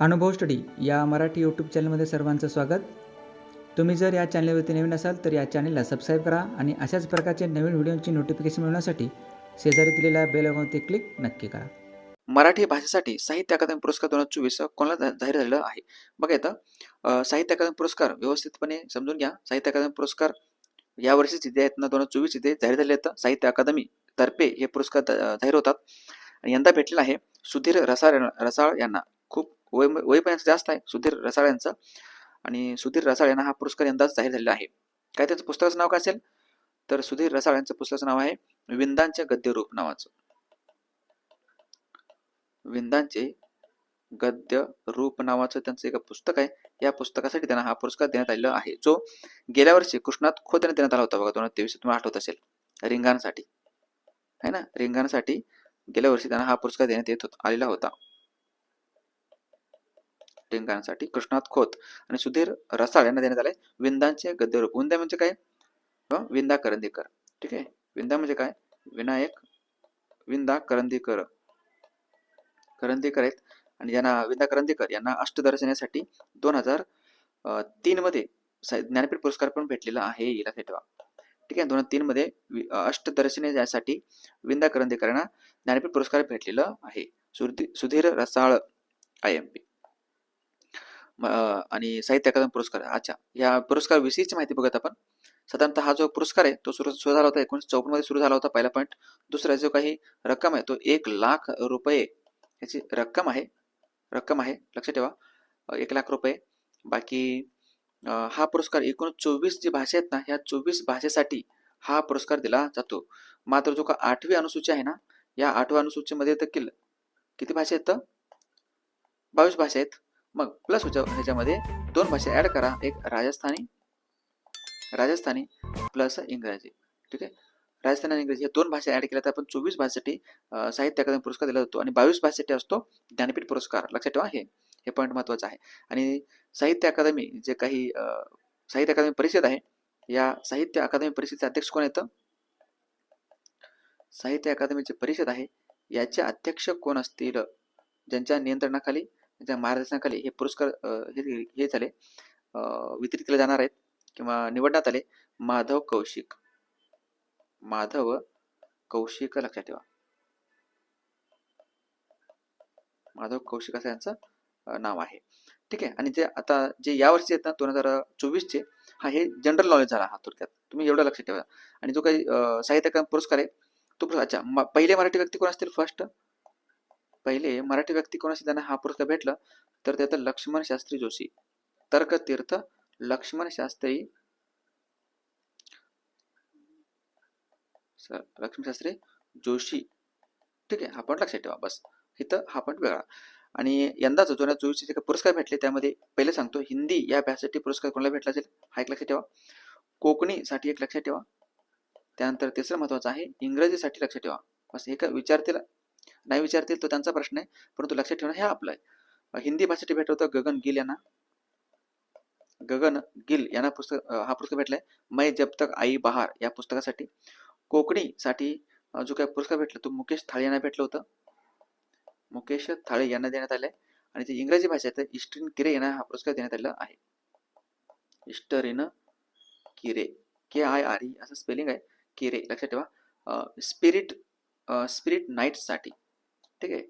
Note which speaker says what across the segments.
Speaker 1: अनुभव स्टडी या मराठी यूट्यूब चॅनलमध्ये सर्वांचं स्वागत. तुम्ही जर या चॅनलवरती नवीन असाल तर या चॅनलला सबस्क्राईब करा आणि अशाच प्रकारचे नवीन व्हिडिओची नोटिफिकेशन मिळवण्यासाठी शेजारी दिलेल्या बेल आयकॉनवरती क्लिक नक्की करा.
Speaker 2: मराठी भाषेसाठी साहित्य अकादमी पुरस्कार दोन हजार चोवीस कोणाला जाहीर झालेला आहे. बघा येतं साहित्य अकादमी पुरस्कार व्यवस्थितपणे समजून घ्या. साहित्य अकादमी पुरस्कार या वर्षीचे आहेत ना दोन हजार चोवीस इथे जाहीर झाले आहेत साहित्य अकादमी तर्फे हे पुरस्कार जाहीर होतात. आणि यंदा भेटलेला आहे सुधीर रसाळ रसाळ यांना. खूप वय वय पण जास्त आहे सुधीर रसाळ यांचं. आणि सुधीर रसाळ यांना हा पुरस्कार यंदाच जाहीर झालेला आहे. काय त्याचं पुस्तकाचं नाव काय असेल? तर सुधीर रसाळ यांचं पुस्तकाचं नाव आहे विंदांचे गद्यरूप नावाचं. विंदांचे गद्य रूप नावाचं त्यांचं एक पुस्तक आहे या पुस्तकासाठी त्यांना हा पुरस्कार देण्यात आलेला आहे. जो गेल्या वर्षी कृष्णात खोत यांना देण्यात आला होता बघा दोन हजार तेवीस तुम्हाला आठवत असेल. रिंगाणसाठी. है ना? रिंगाणसाठी गेल्या वर्षी त्यांना हा पुरस्कार देण्यात येत आलेला होता. रिंगाणसाठी कृष्णात खोत. आणि सुधीर रसाळ यांना देण्यात आले. विंदांचे गद्यरूप विंदा म्हणजे काय? विंदा करंदीकर. ठीक आहे? विंदा म्हणजे काय? विनायक विंदा करंदीकर. करंदीकर आहेत. आणि यांना विंदा करंदीकर यांना अष्टदर्शनासाठी दोन हजार तीन मध्ये ज्ञानपीठ पुरस्कार पण भेटलेला आहे. लक्षात ठेवा ठीक आहे? दोन हजार तीन मध्ये अष्टदर्शने यासाठी विंदा करंदीकर यांना ज्ञानपीठ पुरस्कार भेटलेला आहे. सुधी- Sudhir Rasal I M P. आणि साहित्य अकादमी पुरस्कार. अच्छा. या पुरस्कार विषयीची माहिती बघत आपण. साधारणतः हा जो पुरस्कार आहे तो सुरू सुरू झाला होता एकोणीसशे चौपन्नमध्ये सुरू झाला होता पहिला पॉईंट दुसरा जो काही रक्कम आहे तो एक लाख रुपये याची रक्कम आहे. रक्कम आहे. लक्षात ठेवा. एक लाख रुपये. बाकी हा पुरस्कार एकूण चोवीस जी भाषा आहेत ना ह्या चोवीस भाषेसाठी हा पुरस्कार दिला जातो. मात्र जो का आठवी अनुसूची आहे ना या आठव्या अनुसूचीमध्ये देखील किती भाषा आहेत? तर? बावीस भाषा आहेत. मग प्लस ह्याच्यामध्ये दोन भाषा ऍड करा. एक राजस्थानी राजस्थानी प्लस इंग्रजी. ठीक आहे? राजस्थानी आणि इंग्रजी या दोन भाषा ऍड केल्या तर आपण चोवीस भाषेसाठी साहित्य अकादमी पुरस्कार दिला जातो. आणि बावीस भाषेसाठी असतो ज्ञानपीठ पुरस्कार. लक्षात ठेवा हे हे पॉईंट महत्वाचं आहे. आणि साहित्य अकादमी जे काही साहित्य अकादमी परिषद आहे या साहित्य अकादमी परिषदेचे अध्यक्ष कोण येतं साहित्य अकादमीची परिषद आहे. याचे अध्यक्ष कोण असतील? ज्यांच्या नियंत्रणाखाली त्यांच्या मार्गदर्शनाखाली हे पुरस्कार हे हे झाले. वितरित केले जाणार आहेत किंवा निवडण्यात आले माधव कौशिक. माधव कौशिक लक्षात ठेवा. माधव कौशिक असं यांचं नाव आहे. ठीक आहे? आणि जे आता जे यावर्षी आहेत ना दोन हजार चोवीसचे हा हे जनरल नॉलेज झाला हा थोडक्यात. तुम्ही एवढं लक्षात ठेवा. आणि जो काही अ, साहित्य पुरस्कार आहे तो अच्छा पहिले मराठी व्यक्ती कोण असतील? फर्स्ट पहिले मराठी व्यक्ती कोणाशी त्यांना हा पुरस्कार भेटला तर त्यात लक्ष्मण शास्त्री जोशी. तर्कतीर्थ लक्ष्मण शास्त्री. सर लक्ष्मण शास्त्री जोशी. ठीक आहे हा पॉईंट लक्षात ठेवा बस. इथं हा पण वेगळा. आणि यंदाच दोन हजार चोवीसचे जे काही पुरस्कार भेटले त्यामध्ये पहिले सांगतो हिंदी या अभ्यासासाठी पुरस्कार कोणाला भेटला असेल? हा एक लक्षात ठेवा. कोकणीसाठी एक लक्षात ठेवा. त्यानंतर तिसरं महत्वाचं आहे इंग्रजीसाठी लक्षात ठेवा. बस हे का विचारतील नाही विचारतील तो त्यांचा प्रश्न आहे परंतु लक्षात ठेवणं हे आपलं आहे. हिंदी भाषेसाठी भेटलं होतं गगन गिल यांना. गगन गिल यांना पुस्तक हा पुस्तक भेटलाय मै जब तक आई बहार या पुस्तकासाठी. कोकणीसाठी जो काही पुरस्कार भेटला तो मुकेश थाळे यांना भेटलं होतं. मुकेश थाळे यांना देण्यात आलाय. आणि जे इंग्रजी भाषेत इस्टरिन किरे यांना हा पुरस्कार देण्यात आलेला आहे. Easterine Kire K I R E असं स्पेलिंग आहे किरे. लक्षात ठेवा. स्पिरिट स्पिरिट नाईटसाठी ठीक आहे.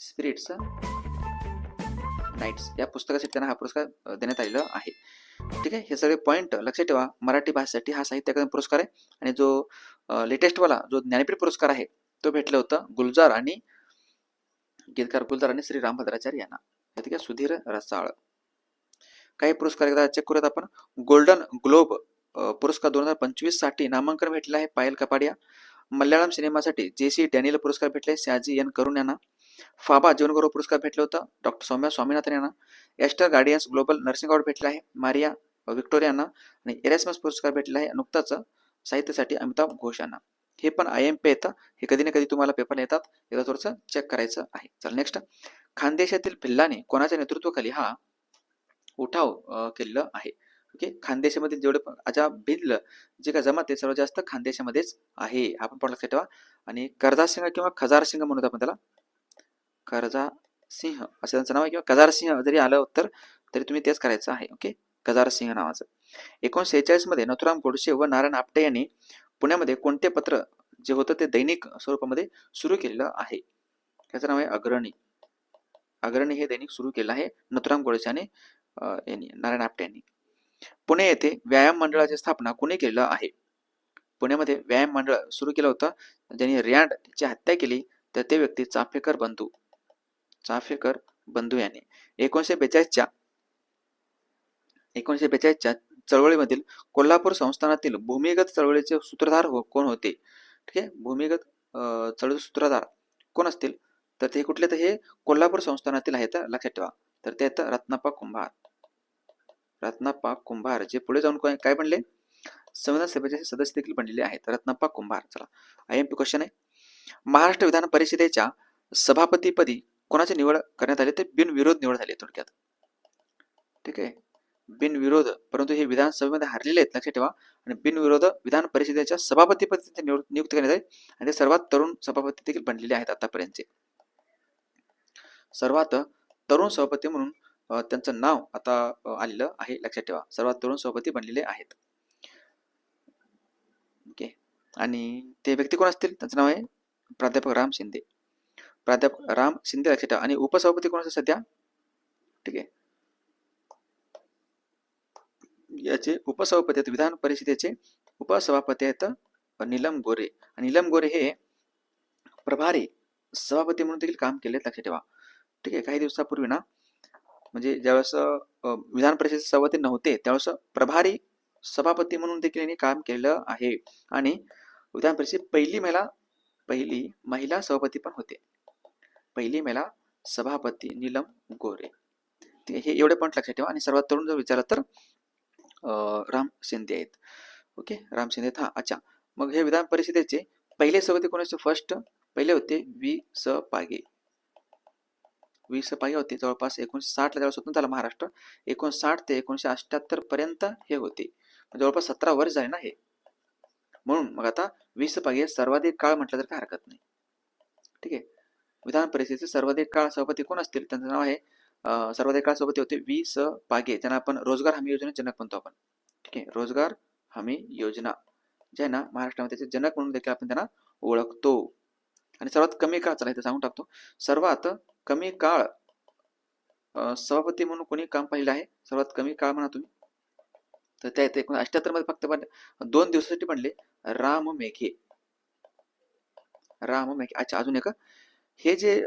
Speaker 2: स्पिरिट्स नाईट्स या पुस्तकासाठी त्यांना हा पुरस्कार देण्यात आलेला आहे. ठीक आहे. हे सगळे पॉईंट लक्षात ठेवा. मराठी भाषेसाठी हा साहित्य अकादमी पुरस्कार आहे. आणि जो लेटेस्टवाला जो ज्ञानपीठ पुरस्कार आहे तो भेटला होता गुलजार आणि गीतकार गुलजार आणि श्री रामभद्राचार्य यांना. ठीक आहे. सुधीर रसाळ. काही पुरस्कार एकदा चेक करूयात आपण. गोल्डन ग्लोब पुरस्कार दोन हजार पंचवीससाठी नामांकन भेटलं आहे पायल कपाडिया. मल्याळम सिनेमासाठी जे सी डॅनियल पुरस्कार भेटले शहाजी एन करुण यांना. फाबा जीवनगौरव पुरस्कार भेटलं होता डॉक्टर सौम्या स्वामीनाथन यांना. Aster guardians global nursing award भेटला आहे मारिया व्हिक्टोरिया यांना. आणि एरेसमस पुरस्कार भेटला आहे नुकताच साहित्यासाठी अमिताभ घोष यांना. हे पण आय एम पे येतं हे. कधी ना कधी तुम्हाला पेपर येतात एकदा थोडंसं चेक करायचं आहे. चल नेक्स्ट खानदेशातील भिल्लाने कोणाच्या नेतृत्वाखाली हा उठाव केलेला आहे? ओके? खानदेशामधील जेवढे पण अच्छा भिल्ल जे काय जमात आहे सर्वात जास्त खानदेशामध्येच आहे. आपण पण लक्षात ठेवा. आणि कर्जासिंह किंवा खजार म्हणतो आपण त्याला कर्जा सिंह असं त्यांचं नाव आहे किंवा कजारसिंह जरी आलं तर तरी तुम्ही तेच करायचं आहे. ओके? कजारसिंह नावाचं. एकोणीसशे सेहेचाळीसमध्ये नथुराम गोडसे व नारायण आपटे यांनी पुण्यामध्ये कोणते पत्र जे होतं ते दैनिक स्वरूपामध्ये सुरू केलेलं आहे? त्याचं नाव आहे अग्रणी. अग्रणी हे दैनिक सुरू केलं आहे नथुराम गोडसे आणि यांनी नारायण आपटे यांनी. पुणे येथे व्यायाम मंडळाची स्थापना कोणी केलेलं आहे? पुण्यामध्ये व्यायाम मंडळ सुरू केलं होतं. ज्यांनी रियांड ची हत्या केली तर ते व्यक्ती चाफेकर बंधू. चाफेकर बंधू यांनी एकोणीसशे बेचाळीसच्या एकोणीसशे बेचाळीसच्या चळवळीमधील कोल्हापूर संस्थानातील भूमिगत चळवळीचे सूत्रधार हो कोण होते? ठीक आहे? भूमिगत अं, चळवळीचे सूत्रधार कोण असतील? तर ते कुठले? तर हे कोल्हापूर संस्थानातील आहेत लक्षात ठेवा. तर ते आहेत रत्नाप्पा कुंभार. रत्नाप्पा कुंभार जे पुढे जाऊन काय बनले? संविधान सभेचे सदस्य देखील बनलेले आहेत. रत्नाप्पा कुंभार चला. आय एम पी क्वेश्चन आहे. महाराष्ट्र विधान परिषदेच्या सभापतीपदी कोणाची निवड करण्यात आली? ते बिनविरोध निवड झाली थोडक्यात. ठीक आहे? बिनविरोध परंतु हे विधानसभेमध्ये हारलेले आहेत. लक्षात ठेवा. आणि बिनविरोध विधान परिषदेच्या सभापतीपदी त्यांची निवड नियुक्त करण्यात आले. आणि ते सर्वात तरुण सभापती देखील बनलेले आहेत आतापर्यंतचे. सर्वात तरुण सभापती म्हणून त्यांचं नाव आता आलेलं आहे लक्षात ठेवा. सर्वात तरुण सभापती बनलेले आहेत. ओके. आणि ते व्यक्ती कोण असतील? त्यांचं नाव आहे प्राध्यापक राम शिंदे. प्राध्यापक राम शिंदे लक्षात ठेवा. आणि उपसभापती कोण असतात सध्या? ठीक आहे. याचे उपसभापती आहेत विधान परिषदेचे उपसभापती आहेत नीलम गोरे. आणि नीलम गोरे हे प्रभारी सभापती म्हणून देखील काम केले लक्षात ठेवा. ठीक आहे काही दिवसापूर्वी ना म्हणजे ज्यावेळेस विधान परिषदेचे सभापती नव्हते त्यावेळेस प्रभारी सभापती म्हणून देखील यांनी काम केलेलं आहे. आणि विधान परिषद पहिली महिला पहिली महिला सभापती पण होते. पहिली महिला सभापती नीलम गोरे. ते हे एवढे पॉईंट लक्षात ठेवा. आणि सर्वात तरुण जर विचारलं तर राम शिंदे आहेत. ओके? राम शिंदे हा अच्छा. मग हे विधान परिषदेचे पहिले सभापती कोणाचे? फर्स्ट पहिले होते वी स पागे. वी स होते. जवळपास एकोणीशे साठला जेव्हा स्वतंत्र झाला महाराष्ट्र एकोणसाठ साठ ते एकोणीशे अठ्याहत्तर पर्यंत हे होते. जवळपास सतरा वर्ष झाले ना हे. म्हणून मग आता वीस पागे सर्वाधिक काळ म्हटलं तर काय हरकत नाही. ठीक आहे? विधान परिषदेचे सर्वाधिक काळ सभापती कोण असतील? त्यांचं नाव आहे सर्वाधिक काळ सभापती होते वी स पागे ज्यांना आपण रोजगार हमी योजना जनक म्हणतो आपण. ठीक आहे? रोजगार हमी योजना. जे आहे ना महाराष्ट्रामध्ये त्याचे जनक म्हणून देखील आपण त्यांना ओळखतो. आणि सर्वात कमी काळ चालायचं इथं सांगून टाकतो. सर्वात कमी काळ सभापती म्हणून कोणी काम पाहिलं आहे? सर्वात कमी काळ म्हणा तुम्ही. तर त्या इथे एकोणीशे अठ्याहत्तरमध्ये फक्त दोन दिवसासाठी बनले. राम मेघे. राम मेघे. अच्छा अजून एक हे. जे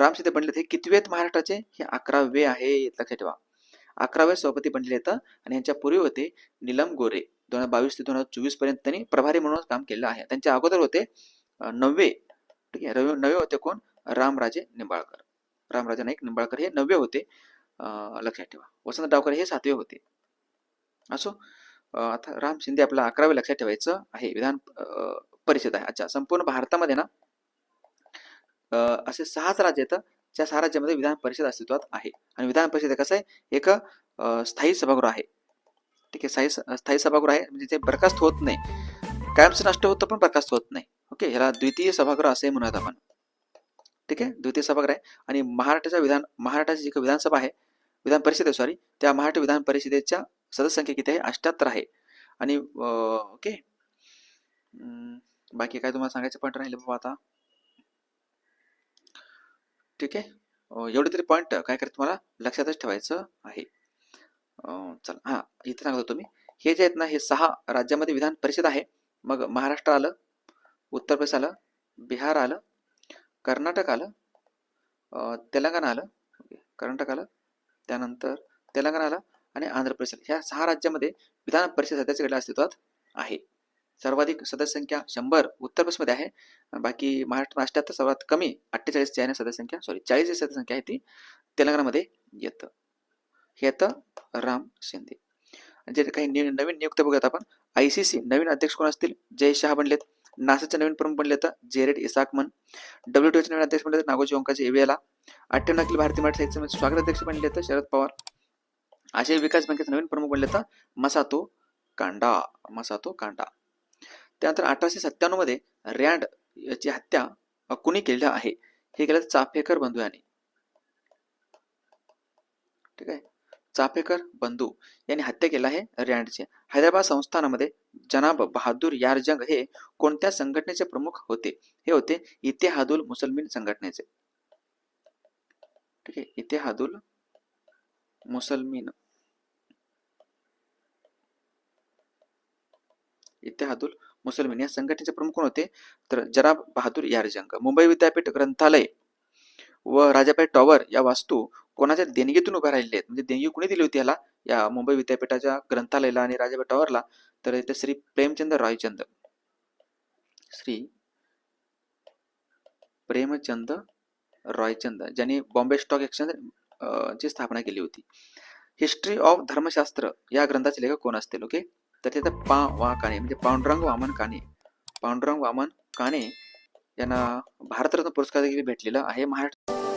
Speaker 2: राम सीते बनले हे कितवेत महाराष्ट्राचे? हे अकरावे आहे लक्षात ठेवा. अकरावे सभापती बनले आहेत आणि यांच्या पूर्वी होते नीलम गोरे. दोन हजार बावीस ते दोन हजार चोवीसपर्यंत त्यांनी प्रभारी म्हणून काम केलेलं आहे. त्यांच्या अगोदर होते नववे. ठीक आहे? नववे नवे होते कोण? रामराजे निंबाळकर. रामराजे नाईक निंबाळकर हे नववे होते. लक्षात ठेवा. वसंत डावकर हे सातवे होते. असो आता राम शिंदे आपला अकरावे लक्षात ठेवायचं आहे. विधान परिषद आहे. अच्छा संपूर्ण भारतामध्ये ना असे सहाच राज्य आहेत. ज्या सहा राज्यामध्ये विधान परिषद अस्तित्वात आहे. आणि विधान परिषद कसं आहे? एक स्थायी सभागृह आहे. ठीक आहे स्थायी स- स्थायी सभागृह आहे. म्हणजे ते बरखास्त होत नाही. कायमचं नष्ट होतं पण बरखास्त होत नाही. ओके ह्याला द्वितीय सभागृह असे म्हणूयात आपण. ठीक आहे? द्वितीय सभागृह आहे. आणि महाराष्ट्राच्या विधान महाराष्ट्राची जी विधानसभा आहे विधान परिषद आहे सॉरी त्या महाराष्ट्र विधान परिषदेच्या सदस्य संख्या किती आहे? अष्ट्याहत्तर आहे. आणि ओके. बाकी काय तुम्हाला सांगायचं पॉईंट राहिले बाबा आता? ठीक आहे? एवढे तरी पॉईंट काय करत तुम्हाला? लक्षातच ठेवायचं आहे. चल चला हां इथे सांगतो तुम्ही. हे जे आहेत ना हे सहा राज्यामध्ये विधान परिषद आहे. मग महाराष्ट्र आलं उत्तर प्रदेश आलं बिहार आलं कर्नाटक आलं. तेलंगणा आलं. ओके, कर्नाटक आलं. त्यानंतर तेलंगणा आलं आणि आंध्र प्रदेश ह्या सहा राज्यामध्ये विधान परिषद सदस्याकडे अस्तित्वात आहे. सर्वाधिक सदस्य संख्या शंभर उत्तर प्रदेशमध्ये आहे. बाकी महाराष्ट्र अष्ट्याहत्तर सर्वात कमी अठ्ठेचाळीस जी आहे सदस्य संख्या सॉरी चाळीस जी सदस्य संख्या आहे ती तेलंगणामध्ये येतं. हे येतं राम शिंदे. जे काही नि- नवीन नियुक्त बघूयात आपण. आय सी सी नवीन अध्यक्ष कोण असतील? जय शहा बनलेत. नासाचे नवीन प्रमुख बनले तर जेरेड इसाकमन डब्ल्यू टीओचे नवीन अध्यक्ष बनले तर नागोजी ओंकाजी एव्हियाला अठ्ठ्याण्णव अखिल भारतीय मराठी साहित्य स्वागत अध्यक्ष बनले तर शरद पवार. आशियाई विकास बँकेचे नवीन प्रमुख बनले तर मसातो कांडा मसातो कांडा. त्यानंतर अठराशे सत्त्याण्णवमध्ये रँड याची हत्या कुणी केलेली आहे? हे केलं चाफेकर बंधू यांनी ठीक आहे? चाफेकर बंधू यांनी हत्या केला आहे रँडची हैदराबाद संस्थानामध्ये जनाब बहादूर यारजंग हे कोणत्या संघटनेचे प्रमुख होते? हे होते इतिहादुल मुसलमीन संघटनेचे. ठीक आहे इतिहादुल मुसलमीन. इतिहादुल मुसलमीन या संघटनेचे प्रमुख कोण होते? तर जनाब बहादूर यारजंग मुंबई विद्यापीठ ग्रंथालय व राजाबाई टॉवर या वास्तू कोणाच्या देणगीतून उभ्या राहिले आहेत. म्हणजे देणगी कुणी दिली होती याला या मुंबई विद्यापीठाच्या ग्रंथालयाला आणि राजाबाई टॉवरला तर इथे श्री प्रेमचंद रॉयचंद. श्री प्रेमचंद रॉयचंद. ज्यांनी बॉम्बे स्टॉक एक्सचेंज ची स्थापना केली होती. हिस्ट्री ऑफ धर्मशास्त्र या ग्रंथाचे लेखक कोण असतील? ओके? तर तिथे पा वा काणे म्हणजे पांडुरंग वामन काणे पांडुरंग वामन काणे यांना भारतरत्न पुरस्कार देखील भेटलेला आहे. महाराष्ट्र